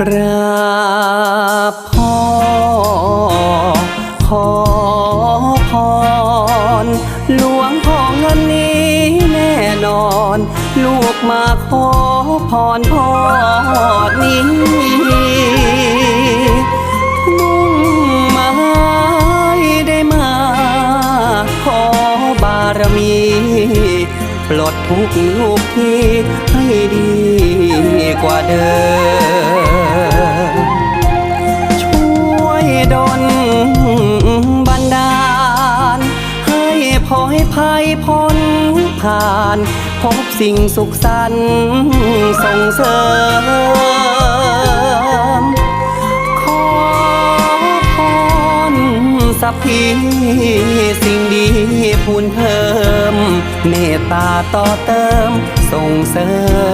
กราบพ่อ ขอพร หลวงพ่อเงินนี้แน่นอน ลูกมาขอพรพ่อนี้มุ่งหมายได้มา ขอบารมีปลดทุกข์ลูกที่ให้ดีกว่าเดิม ภัยพ้นผ่าน พบสิ่งสุขสันต์ส่งเสริม ขอพรสัพพีสิ่งดีพูนเพิ่ม เมตตาต่อเติมส่งเสริม